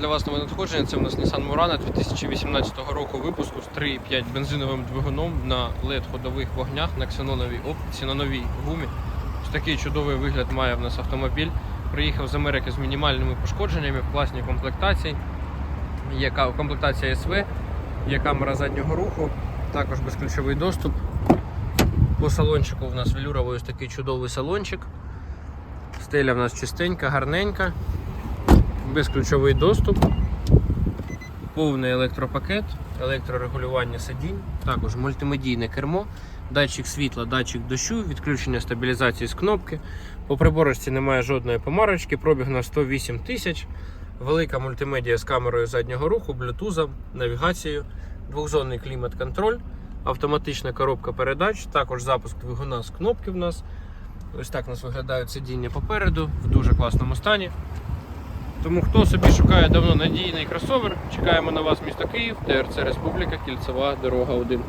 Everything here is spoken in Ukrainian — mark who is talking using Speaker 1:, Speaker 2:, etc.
Speaker 1: для вас нове надходження. Це у нас Nissan Murano 2018 року випуску з 3,5 бензиновим двигуном на LED ходових вогнях на ксеноновій оптиці на новій гумі. Ось такий чудовий вигляд має в нас автомобіль. Приїхав з Америки з мінімальними пошкодженнями в класній комплектації. Є комплектація СВ, є камера заднього руху, також безключовий доступ. По салончику в нас велюровий ось такий чудовий салончик. Стеля в нас чистенька, гарненька, безключовий доступ, повний електропакет, електрорегулювання сидінь, також мультимедійне кермо, датчик світла, датчик дощу, відключення стабілізації з кнопки. По приборочці немає жодної помарочки, пробіг на 108 тисяч. Велика мультимедіа з камерою заднього руху, блютузом, навігацією, двохзонний клімат-контроль, автоматична коробка передач, також запуск двигуна з кнопки в нас. Ось так у нас виглядають сидіння попереду в дуже класному стані. Тому хто собі шукає давно надійний кросовер, чекаємо на вас місто Київ, ТРЦ Республіка, Кільцева, дорога 1.